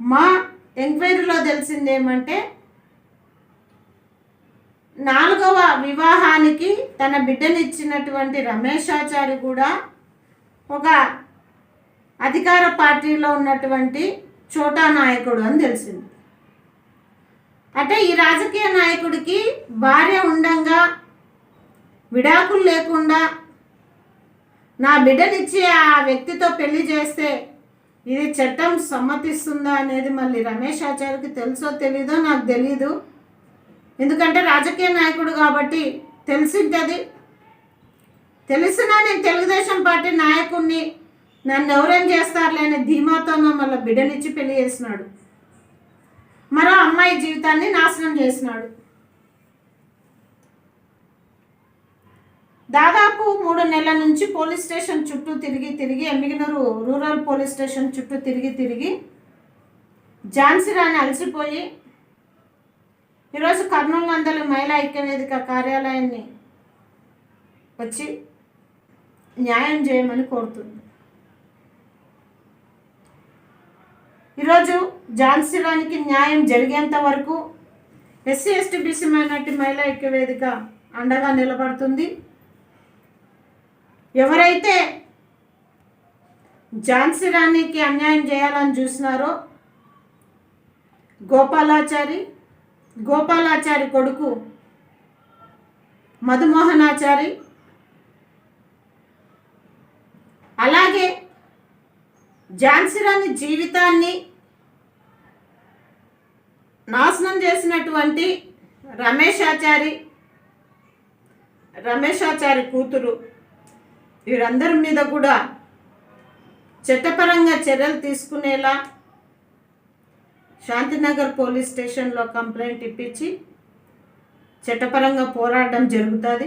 మా ఎంక్వైరీలో తెలిసింది ఏమంటే నాలుగవ వివాహానికి తన బిడ్డనిచ్చినటువంటి రమేశాచారి కూడా ఒక అధికార పార్టీలో ఉన్నటువంటి చోటా నాయకుడు అని తెలిసింది. అంటే ఈ రాజకీయ నాయకుడికి భార్య ఉండంగా విడాకులు లేకుండా నా బిడ్డనిచ్చి ఆ వ్యక్తితో పెళ్ళి చేస్తే ఇది చట్టం సమ్మతిస్తుందా అనేది మళ్ళీ రమేష్ ఆచార్యకి తెలుసో తెలీదో నాకు తెలీదు. ఎందుకంటే రాజకీయ నాయకుడు కాబట్టి తెలిసింటది. తెలిసినా నేను తెలుగుదేశం పార్టీ నాయకుడిని నన్ను ఎవరేం చేస్తారులే అనే ధీమాతోనో మళ్ళీ బిడ్డనిచ్చి పెళ్ళి చేసినాడు. మరో అమ్మాయి జీవితాన్ని నాశనం చేసినాడు. దాదాపు మూడు నెలల నుంచి పోలీస్ స్టేషన్ చుట్టూ తిరిగి తిరిగి ఎమ్మిగినూరు రూరల్ పోలీస్ స్టేషన్ చుట్టూ తిరిగి తిరిగి ఝాన్సీ రాణి అలసిపోయి ఈరోజు కర్నూలు నందలి మహిళా ఐక్యవేదిక కార్యాలయాన్ని వచ్చి న్యాయం చేయమని కోరుతుంది. ఈరోజు ఝాన్సీ రాణికి న్యాయం జరిగేంత వరకు ఎస్సీ ఎస్టీ బీసీ మైనార్టీ మహిళా ఐక్యవేదిక అండగా నిలబడుతుంది. ఎవరైతే ఝాన్సీ రాణికి అన్యాయం చేయాలని చూసినారో గోపాలాచారి గోపాలాచారి కొడుకు మధుమోహనాచారి అలాగే ఝాన్సీ రాణి జీవితాన్ని నాశనం చేసినటువంటి రమేశాచారి రమేశాచారి కూతురు వీరందరి మీద కూడా చట్టపరంగా చర్యలు తీసుకునేలా శాంతినగర్ పోలీస్ స్టేషన్లో కంప్లైంట్ ఇప్పించి చట్టపరంగా పోరాడడం జరుగుతుంది.